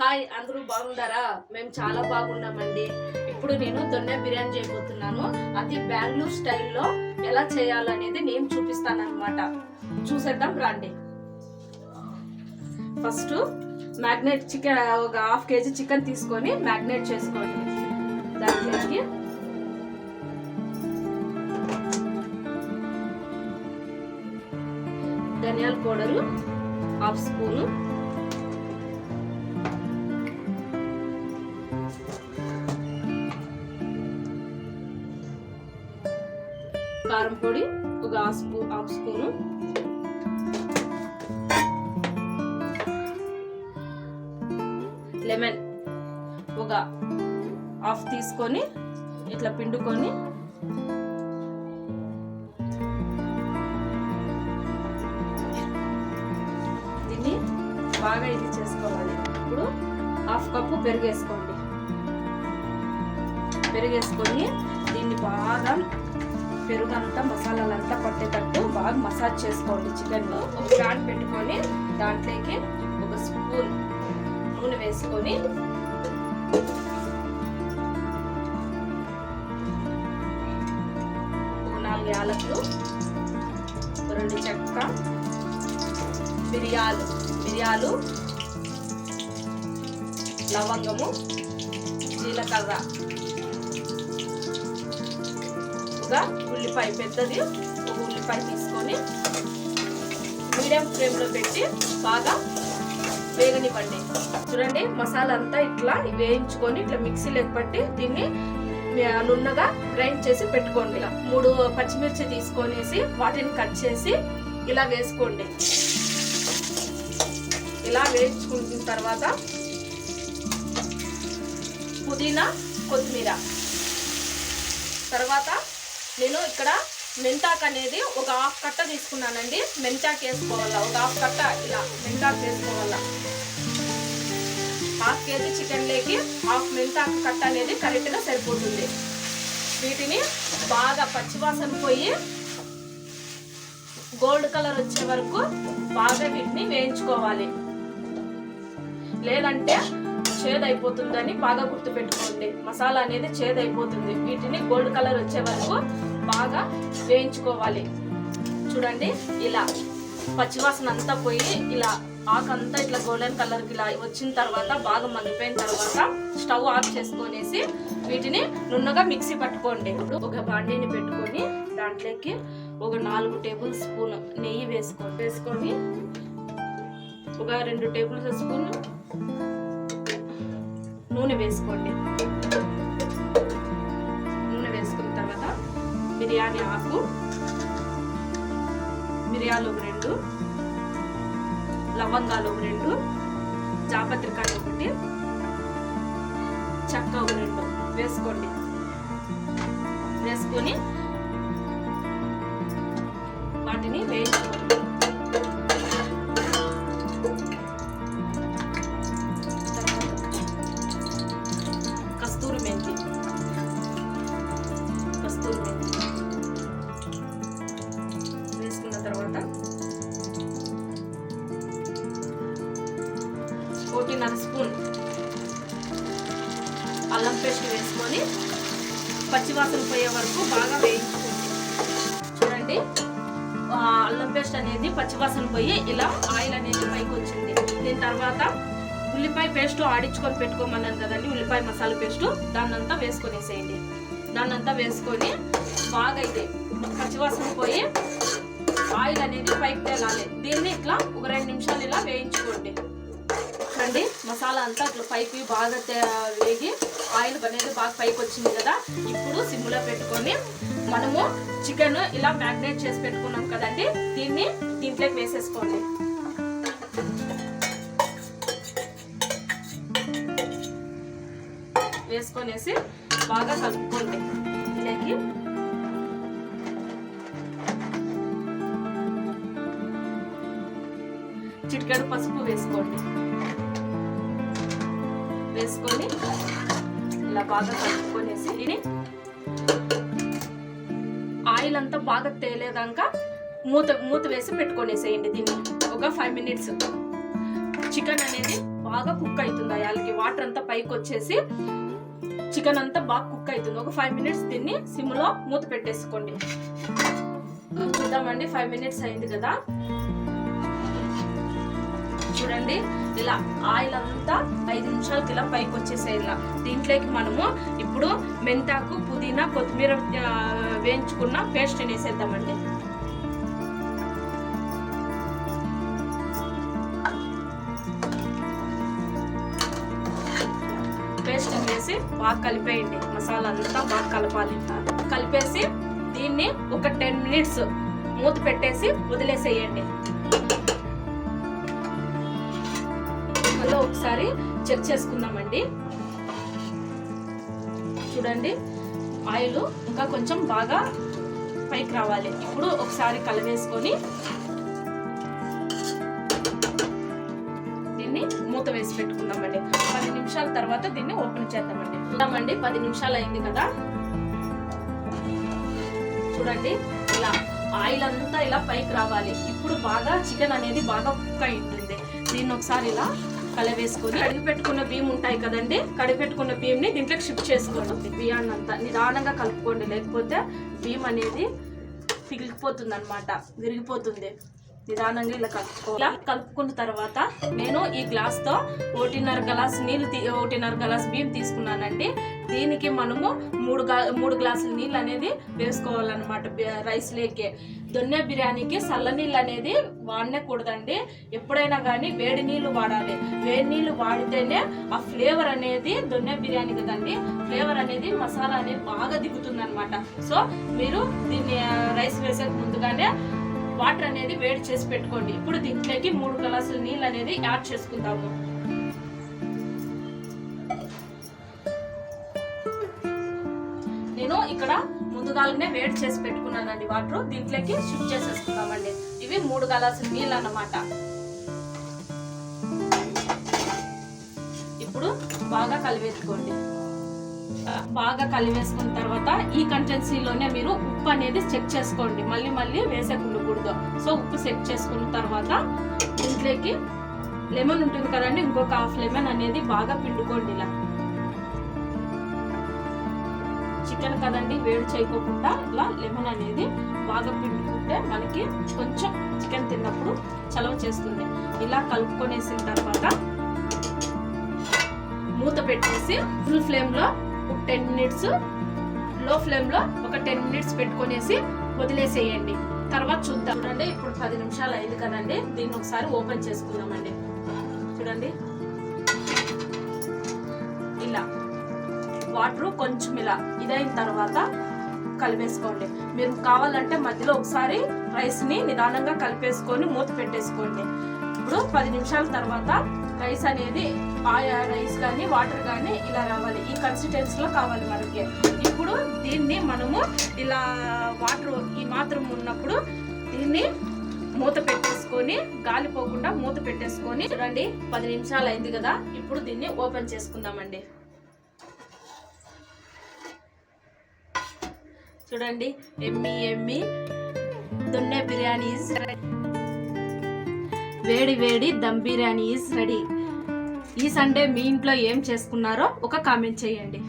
Hi అందరూ బాగుండారా మేము చాలా బాగున్నామండి. ఇప్పుడు నేను దొన్నె బిర్యానీ చేయబోతున్నాను. అది బెంగళూరు స్టైల్లో ఎలా చేయాలనేది నేను చూపిస్తాను అనమాట చూసేద్దాం రండి. ఫస్ట్ మ్యాగ్నేట్ చికెన్ ఒక హాఫ్ కేజీ చికెన్ తీసుకొని మ్యాగ్నేట్ చేసుకోండి. దాంట్లోకి ధనియాల పౌడరు హాఫ్ స్పూను కారం పొడి ఒక హాఫ్ స్పూ హాఫ్ స్పూను. లెమన్ ఒక హాఫ్ తీసుకొని ఇట్లా పిండుకొని దీన్ని బాగా ఇది చేసుకోవాలి. ఇప్పుడు హాఫ్ కప్పు పెరిగేసుకోండి పెరిగేసుకొని దీన్ని బాగా పెరుగంతా మసాలాలంతా పట్టేటట్టు బాగా మసాజ్ చేసుకోండి చికెన్ ఒక ప్యాన్ పెట్టుకొని దాంట్లోకి ఒక స్పూన్ నూనె వేసుకొని నాలుగు యాలకులు రెండు చెక్క మిరియాలు మిరియాలు లవంగము జీలకర్ర ఒక ఉల్లిపాయ పెద్దది ఒక ఉల్లిపాయ తీసుకొని మీడియం ఫ్లేమ్లో పెట్టి బాగా వేగనివ్వండి. చూడండి మసాలా అంతా ఇట్లా వేయించుకొని ఇట్లా మిక్సీలోకి పట్టి దీన్ని నున్నగా గ్రైండ్ చేసి పెట్టుకోండి. ఇలా మూడు పచ్చిమిర్చి తీసుకొనేసి వాటిని కట్ చేసి ఇలా వేసుకోండి. ఇలా వేయించుకున్న తర్వాత పుదీనా కొత్తిమీర. తర్వాత నేను ఇక్కడ మెంతాక్ అనేది ఒక హాఫ్ కట్ట తీసుకున్నానండి. మెంతాక్ వేసుకోవాలా? ఒక హాఫ్ కట్ట ఇలా మెంతాక్ వేసుకోవాలా? హాఫ్ కేజీ చికెన్ లేకి హాఫ్ మెంతాకు కట్ట అనేది కరెక్ట్గా సరిపోతుంది. వీటిని బాగా పచ్చివాసన పోయి గోల్డ్ కలర్ వచ్చే వరకు బాగా వీటిని వేయించుకోవాలి. లేదంటే చేదైపోతుందని బాగా గుర్తుపెట్టుకోండి. మసాలా అనేది చేదైపోతుంది. వీటిని గోల్డ్ కలర్ వచ్చే వరకు బాగా వేయించుకోవాలి. చూడండి ఇలా పచ్చివాసన అంతా పోయి ఇలా ఆకంతా ఇట్లా గోల్డెన్ కలర్ ఇలా వచ్చిన తర్వాత బాగా మగ్గిపోయిన తర్వాత స్టవ్ ఆఫ్ చేసుకొనేసి వీటిని నున్నగా మిక్సీ పట్టుకోండి. ఇప్పుడు ఒక బాండీని పెట్టుకొని దాంట్లోకి ఒక నాలుగు టేబుల్ స్పూన్ నెయ్యి వేసుకోండి. వేసుకొని ఒక రెండు టేబుల్ స్పూన్ నూనె వేసుకోండి. బిర్యానీ ఆకు. మిరియాలు ఒక రెండు. లవంగాలు ఒక రెండు. జాపత్రికాయలు ఒకటి. చెక్క ఒక రెండు. వేసుకోండి. వేసుకొని వాటిని వేయించుకోండి. ఒకటిన్నర స్పూన్. అల్లం పేస్ట్ వేసుకొని పచ్చివాసన పోయే వరకు బాగా వేయించుకోండి. చూడండి అల్లం పేస్ట్ అనేది పచ్చివాసన పోయి ఇలా ఆయిల్ అనేది పైకి వచ్చింది. దీని తర్వాత ఉల్లిపాయ పేస్ట్ ఆడించుకొని పెట్టుకోమన్నాను కదండి ఉల్లిపాయ మసాలా పేస్ట్. దాన్నంతా వేసుకొనేసేయండి. దాన్నంతా వేసుకొని బాగా ఇది పచ్చివాసన పోయి ఆయిల్ అనేది పైకి తేలాలి. దీన్ని ఇట్లా ఒక రెండు నిమిషాలు ఇలా వేయించుకోండి. చూడండి. మసాలా అంతా అట్లా పైకి బాగా వేగి ఆయిల్ అనేది బాగా పైకి వచ్చింది కదా. ఇప్పుడు సిమ్లో పెట్టుకొని మనము చికెన్ ఇలా మ్యాగ్నేట్ చేసి పెట్టుకున్నాం కదండి. దీన్ని దీంట్లోకి వేసేసుకోండి. వేసుకొనేసి బాగా కలుపుకోండి. దీనికి చిటికెడు పసుపు వేసుకోండి. వేసుకొని ఇలా బాగా కలుపుకొనేసి ఇది ఆయిల్ అంతా బాగా తేలేదాక మూత మూత వేసి పెట్టుకొనేసేయండి దీన్ని. ఒక ఫైవ్ మినిట్స్ చికెన్ అనేది బాగా కుక్ అవుతుంది. అయాలకి వాటర్ అంతా పైకి వచ్చేసి చికెన్ అంతా బాగా కుక్ అవుతుంది. ఒక ఫైవ్ మినిట్స్ దీన్ని సిమ్లో మూత పెట్టేసుకోండి. చూద్దామండి ఫైవ్ మినిట్స్ అయింది కదా. చూడండి. ఇలా ఆయిల్ అంతా ఐదు నిమిషాలకి ఇలా పైకి వచ్చేసేలా ఇలా. దీంట్లోకి మనము ఇప్పుడు మెంతాకు పుదీనా కొత్తిమీర వేయించుకున్న పేస్ట్ వేసేద్దామండి పేస్ట్ వేసి బాగా కలిపేయండి. మసాలా అంతా బాగా కలపాలి. కలిపేసి దీన్ని ఒక టెన్ మినిట్స్ మూత పెట్టేసి వదిలేసేయండి. ఒకసారి చెక్ చేసుకుందామండి. చూడండి ఆయిల్ ఇంకా కొంచెం బాగా పైకి రావాలి. ఇప్పుడు ఒకసారి కలవేసుకొని దీన్ని మూత వేసి పెట్టుకుందామండి. పది నిమిషాల తర్వాత దీన్ని ఓపెన్ చేద్దామండి. చూద్దామండి పది నిమిషాలు అయింది కదా. చూడండి ఇలా ఆయిల్ అంతా ఇలా పైకి రావాలి. ఇప్పుడు బాగా చికెన్ అనేది బాగా కుక్ అయి ఉంటుంది. దీన్ని ఒకసారి ఇలా కలవేసుకొని కడిగి పెట్టుకున్న బియ్యం ఉంటాయి కదండి కడిగి పెట్టుకున్న బియ్యంని దీంట్లోకి షిఫ్ట్ చేసుకోండి. బియ్యాన్ని అంతా నిదానంగా కలుపుకోండి. లేకపోతే బియ్యం అనేది పిగిలిపోతుంది అనమాట విరిగిపోతుంది. నిదానంగా ఇలా కలుపుకో ఇలా కలుపుకున్న తర్వాత నేను ఈ గ్లాస్తో ఒకటిన్నర గ్లాస్ నీళ్ళు తీ- ఒకటిన్నర గ్లాస్ బియ్యం తీసుకున్నానండి. దీనికి మనము మూడు మూడు గ్లాసుల నీళ్ళు అనేది వేసుకోవాలన్నమాట. రైస్ లేకే. దొన్నె బిర్యానీకి చల్ల నీళ్ళు అనేది వాడనకూడదండి. ఎప్పుడైనా కానీ వేడి నీళ్ళు వాడాలి. వేడి నీళ్ళు వాడితేనే ఆ ఫ్లేవర్ అనేది దొన్నె బిర్యానీ కదండి. ఫ్లేవర్ అనేది మసాలా అనేది బాగా దిగుతుంది అనమాట సో మీరు దీన్ని రైస్ వేసే వాటర్ అనేది వేడి చేసి పెట్టుకోండి. ఇప్పుడు దీంట్లోకి మూడు గ్లాసుల నీళ్ళు అనేది యాడ్ చేసుకుందాము. నేను ఇక్కడ ముందుగానే వేడి చేసి పెట్టుకున్నానండి. వాటర్ దీంట్లోకి షిఫ్ట్ చేసేసుకుందామండి. ఇవి మూడు గ్లాసుల నీళ్ళు అన్నమాట. ఇప్పుడు బాగా కలిపేసుకోండి బాగా కలివేసుకున్న తర్వాత ఈ కంటెన్సీలోనే మీరు ఉప్పు అనేది చెక్ చేసుకోండి. మళ్ళీ మళ్ళీ వేసేకుండకూడదు సో ఉప్పు చెక్ చేసుకున్న తర్వాత ఇంట్లోకి లెమన్ ఉంటుంది కదండి ఇంకొక హాఫ్ లెమన్ అనేది బాగా పిండుకోండి ఇలా. చికెన్ కదండి వేడి చేయకోకుండా ఇలా లెమన్ అనేది బాగా పిండుకుంటే మనకి కొంచెం చికెన్ తిన్నప్పుడు చలవ చేస్తుంది. ఇలా కలుపుకొనేసిన తర్వాత మూత పెట్టేసి ఫుల్ ఫ్లేమ్లో ఒక టెన్ మినిట్స్లో ఫ్లేమ్లో ఒక టెన్ మినిట్స్ పెట్టుకునేసి వదిలేసేయండి. తర్వాత చూద్దాం. చూడండి ఇప్పుడు పది నిమిషాలు అయింది కదండి. దీన్ని ఒకసారి ఓపెన్ చేసుకుందామండి. చూడండి. ఇలా. వాటర్ కొంచెం ఇలా. ఇదైన తర్వాత కలిపేసుకోండి. మీరు కావాలంటే మధ్యలో ఒకసారి రైస్ని నిదానంగా కలిపేసుకొని మూత పెట్టేసుకోండి. ఇప్పుడు పది నిమిషాల తర్వాత రైస్ అనేది ఆయా రైస్ కానీ వాటర్ కానీ ఇలా రావాలి. ఈ కన్సిస్టెన్సీలో కావాలి మనకి. ఇప్పుడు దీన్ని మనము ఇలా వాటర్ ఈ మాత్రం ఉన్నప్పుడు దీన్ని మూత పెట్టేసుకొని గాలి పోకుండా మూత పెట్టేసుకొని చూడండి పది నిమిషాలు అయింది కదా. ఇప్పుడు దీన్ని ఓపెన్ చేసుకుందామండి. చూడండి ఎమ్మి ఎమ్మి దున్నే బిర్యానీ వేడి వేడి దమ్ బిర్యానీ ఈజ్ రెడీ ఈ సండే మీ ఇంట్లో ఏం చేసుకున్నారో ఒక కామెంట్ చేయండి.